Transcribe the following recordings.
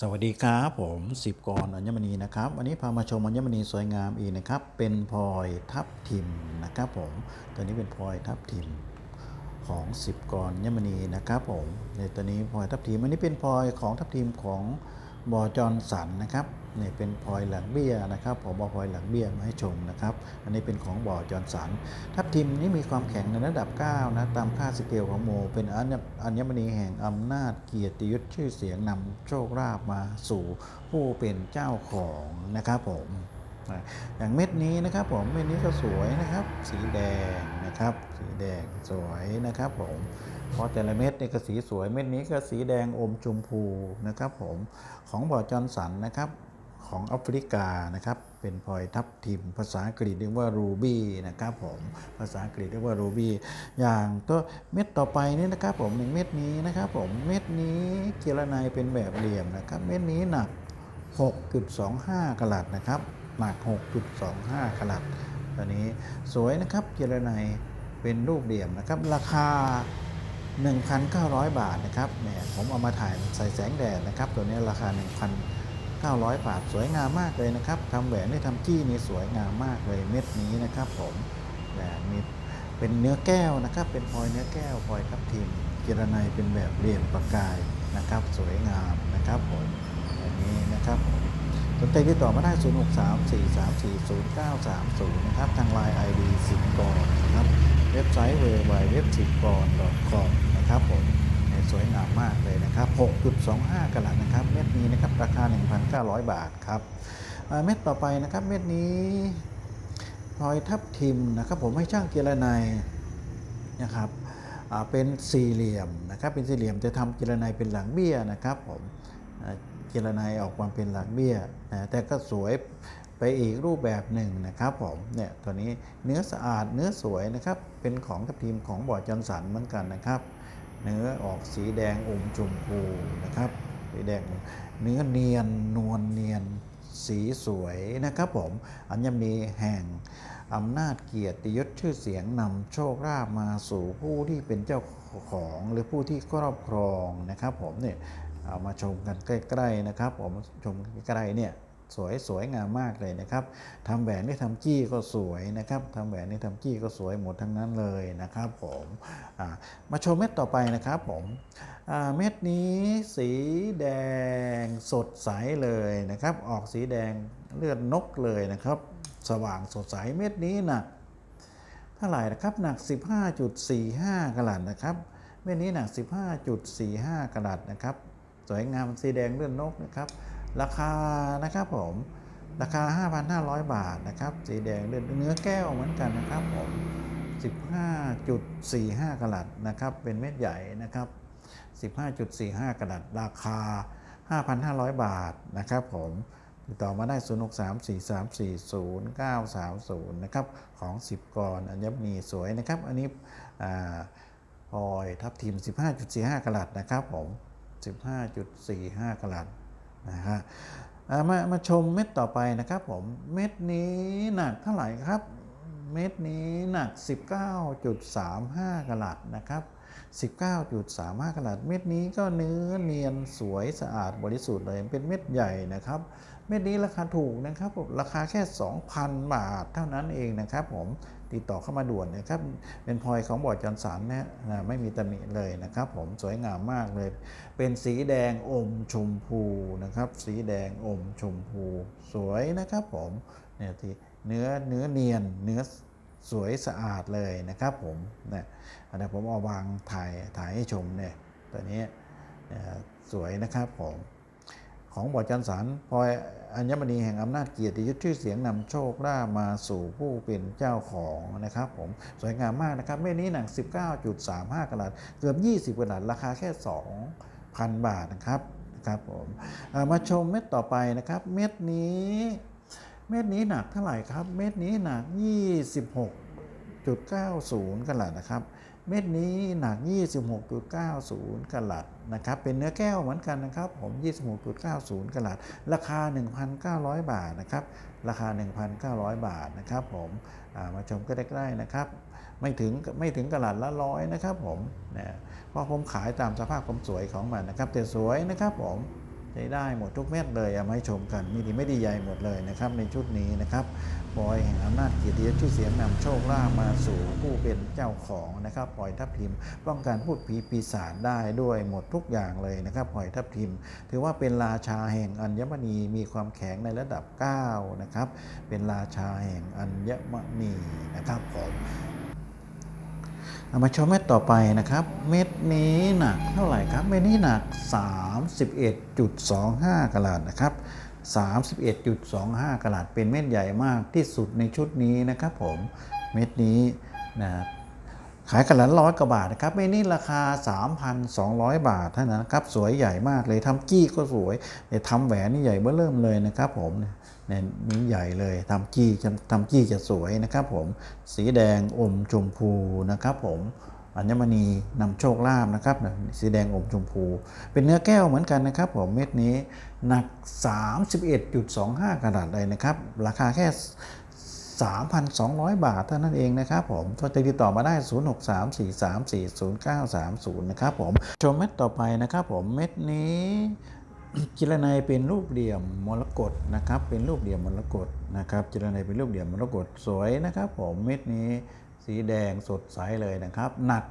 สวัสดีครับผมสิบกรอัญมณีนะครับวันนี้พามาชมอัญมณีสวยงามอีกนะครับ เป็นพลอยทับทิมนะครับผมตัวนี้เป็นพลอยทับทิมของสิบกรอัญมณีนะครับผมในตัวนี้พลอยทับทิมอันนี้เป็นพลอยของทับทิมของ บอจอนสันนะครับนี่เป็นพลอยหลังเบี้ยนะครับผมเอพลอยหลังเบี้ยมาให้ชมนะครับ อันนี้เป็นของบ่อจอนสันทับทิมนี้มีความแข็งในระดับ 9 นะตามค่าสเกลของโม เป็นอัญมณีแห่งอำนาจเกียรติยศชื่อเสียงนำโชคลาภมาสู่ผู้เป็นเจ้าของนะครับผมอย่างเม็ดนี้นะครับผมเม็ดนี้ก็สวยนะครับ สีแดงนะครับ สีแดงสวยนะครับผม เพราะแต่ละเม็ดนี่ก็สีสวยเม็ดนี้ก็สีแดงอมชมพูนะครับผมของบอจอนสันนะครับของแอฟริกานะครับเป็นพลอยทับทิม ภาษาอังกฤษเรียกว่ารูบี้นะครับผมภาษาอังกฤษเรียกว่ารูบี้อย่างตัวเม็ดต่อไปนี่นะครับผมหนึ่งเม็ดนี้นะครับผมเม็ดนี้เจรไนเป็นแบบเหลี่ยมนะครับเม็ดนี้หนัก 6.25 กลัดนะครับหนัก 6.25 กลัดตัวนี้สวยนะครับเจรไนเป็นรูปเหลี่ยมนะครับราคา 1,900 บาทนะครับเนี่ยผมเอามาถ่ายใส่แสงแดดนะครับ ตัวนี้ราคา 1,900 บาทสวยงามมากเลยนะครับทำแหวนได้ทำจี้นี่สวยงามมากเลยเม็ดนี้นะครับ ผมแบบมีเป็นเนื้อแก้วนะครับ เป็นพลอยเนื้อแก้วพลอยทับทิมเจรไนเป็นแบบเหลี่ยมประกายนะครับ สวยงามนะครับผมอย่างนี้นะครับผม สนใจที่ต่อมาได้ 0 6 3 4 3 4 0 9 3 0 นะครับ ทางไลน์ ID สิบกรนะครับ เว็บไซต์ w w w เว็บสิบกร .com นะครับผมสวยงามมากเลยนะครับ 6.25กะลัดนะครับ เม็ดนี้นะครับ ราคา 1,900 บาทครับ เม็ดต่อไปนะครับ เม็ดนี้พลอยทับทิมนะครับ ผมให้ช่างเจรไนยนะครับเป็นสี่เหลี่ยมนะครับ เป็นสี่เหลี่ยมจะทำเจรไนยเป็นหลังเบี้ยนะครับผม จรไนยออกมาเป็นหลังเบี้ยนะแต่ก็สวยไปอีกรูปแบบหนึ่งนะครับผมเนี่ยตัวนี้เนื้อสะอาดเนื้อสวยนะครับ เป็นของทับทีมของบ่อจอนสันเหมือนกันนะครับ เนื้อออกสีแดงอมชมพูนะครับสีแดงเนื้อเนียนนวลเนียนสีสวยนะครับผมอัญมีแห่งอำนาจเกียรติยศชื่อเสียงนำโชคลาภมาสู่ผู้ที่เป็นเจ้าของหรือผู้ที่ครอบครองนะครับผมเนี่ย เอามาชมกันใกล้ๆนะครับผมชมใกล้ๆเนี่ยสวยสวยงามมากเลยนะครับทำแหวนที่ทำจี้ก็สวยนะครับทำแหวนที่ทำจี้ก็สวยหมดทั้งนั้นเลยนะครับผมมาชมเม็ดต่อไปนะครับผมเม็ดนี้สีแดงสดใสเลยนะครับ ออกสีแดงเลือดนกเลยนะครับ สว่างสดใสเม็ดนี้หนักเท่าไหร่นะครับหนัก 15.45กะลัดนะครับเม็ดนี้หนัก 15.45กะลัดนะครับ สวยงามสีแดงเลื่อดนกนะครับ ราคานะครับผมราคา 5,500 บาทนะครับ สีแดงเลือดเนื้อแก้วเหมือนกันนะครับผม 15.45กะลัดนะครับ เป็นเม็ดใหญ่นะครับ 15.45กะลัด ราคา 5,500 บาทนะครับผม ติดต่อมาได้ 0 6 3 4 3 4 0 9 3 0 นะครับ ของ 10 กรอัญมณีสวยนะครับ อันนี้พลอยทับทิม 15.45กะลัดนะครับผม 15.45กะลัดนะฮะมามาชมเม็ดต่อไปนะครับผมเม็ดนี้หนักเท่าไหร่ครับ เม็ดนี้หนัก 19.35กะลัดนะครับ 19.35กะลัด เม็ดนี้ก็เนื้อเนียนสวยสะอาดบริสุทธิ์เลยเป็นเม็ดใหญ่นะครับ เม็ดนี้ราคาถูกนะครับผมราคาแค่ 2,000 บาทเท่านั้นเองนะครับผมติดต่อเข้ามาด่วนนะครับ เป็นพลอยของบอร์ดจอนสันนะนะไม่มีตำหนิเลยนะครับ ผมสวยงามมากเลย เป็นสีแดงอมชมพูนะครับ สีแดงอมชมพู สวยนะครับผมเนี่ยที่เนื้อเนื้อเนียนเนื้อสวยสะอาดเลยนะครับผมเนี่ยอันนี้ผมเอาวางถ่ายถ่ายให้ชมเนี่ยตัวนี้สวยนะครับผม ของบอจันสารพลอยอัญมณีแห่งอำนาจเกียรติยศชื่อเสียงนำโชคลาภมาสู่ผู้เป็นเจ้าของนะครับผมสวยงามมากนะครับเม็ดนี้หนัง19.35กะลัดเกือบ 20กะลัดราคาแค่ 2,000 บาทนะครับนะครับผมมาชมเม็ดต่อไปนะครับ เม็ดนี้เม็ดนี้หนักเท่าไหร่ครับ เม็ดนี้หนัก 26.90กะลัดนะครับ เม็ดนี้หนัก 26.90กะลัดนะครับ เป็นเนื้อแก้วเหมือนกันนะครับ ผม 26.90กะลัด ราคา 1,900 บาทนะครับ ราคา 1,900 บาทนะครับผมามาชมก็ได้ใกล้นะครับ ไม่ถึงไม่ถึงกะลัดละร้อยนะครับผมนะเพราะผมขายตามสภาพความสวยของมันนะครับแต่สวยนะครับผม ใช้ได้หมดทุกเม็ดเลยเอามาให้ชมกันมีดีไม่ดีใหญ่หมดเลยนะครับ ในชุดนี้นะครับปล่อยแห่งอำนาจเกียรติยศชื่อเสียงนำโชคลาภมาสู่ผู้เป็นเจ้าของนะครับปล่อยทับทิมป้องกันพูดผีปีศาจได้ด้วยหมดทุกอย่างเลยนะครับปล่อยทับทิม ถือว่าเป็นราชาแห่งอัญมณีมีความแข็งในระดับ9นะครับเป็นราชาแห่งอัญมณีนะครับผม เอามาชมเม็ดต่อไปนะครับ เม็ดนี้หนักเท่าไหร่ครับ เม็ดนี้หนัก 31.25กะลัดนะครับ 31.25กะลัดเป็นเม็ดใหญ่มากที่สุดในชุดนี้นะครับผม เม็ดนี้นะ ขายกันละร้อยกว่าบาทนะครับไม่นี่ราคา 3,200 บาทเท่านั้นครับสวยใหญ่มากเลยทำกี้ก็สวยแต่ทำแหวนนี่ใหญ่เบ้อเริ่มเลยนะครับผมเนี่ยนี่ใหญ่เลยทำกี้ทำกี้จะสวยนะครับผมสีแดงอมชมพูนะครับผมอัญมณีนำโชคลาภนะครับสีแดงอมชมพู เป็นเนื้อแก้วเหมือนกันนะครับผมเม็ดนี้หนัก 31.25กรัตเลยนะครับ ราคาแค่ 3,200 บาทเท่านั้นเองนะครับผมจะติดต่อมาได้ 0634340930 นะครับผม ชมเม็ดต่อไปนะครับผม เม็ดนี้จิรนัยเป็นรูปเหลี่ยมมรกตนะครับ เป็นรูปเหลี่ยมมรกตนะครับจิรนัยเป็นรูปเหลี่ยมมรกตสวยนะครับ ผมเม็ดนี้สีแดงสดใสเลยนะครับ หนัก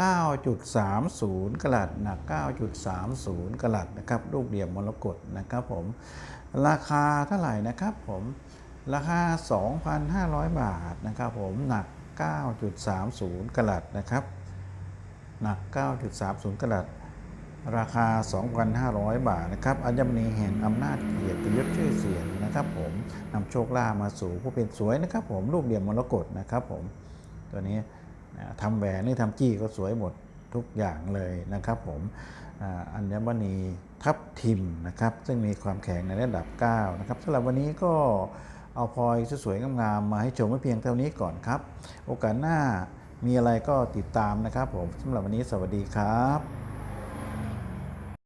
9.30กะลัดหนัก 9.30กะลัดนะครับ รูปเหลี่ยมมรกตนะครับผม ราคาเท่าไหร่นะครับผม ราคา 2,500 บาทนะครับผมหนัก 9.30กะลัดนะครับ หนัก 9.30กะลัด ราคา 2,500 บาทนะครับอัญมณีแห่งอำนาจเกียรติยศชื่อเสียงนะครับผมนำโชคลาภมาสู่ผู้เป็นสวยนะครับผมรูปเหลี่ยมมรกตนะครับผมตัวนี้ทำแหวนนี่ทำจี้ก็สวยหมดทุกอย่างเลยนะครับผมอัญมณีทับทิมนะครับ ซึ่งมีความแข็งในระดับ 9 นะครับสำหรับวันนี้ก็ เอาพลอยสวยๆงามๆมาให้ชมไว้เพียงเท่านี้ก่อนครับ โอกาสหน้ามีอะไรก็ติดตามนะครับผมสำหรับวันนี้สวัสดีครับ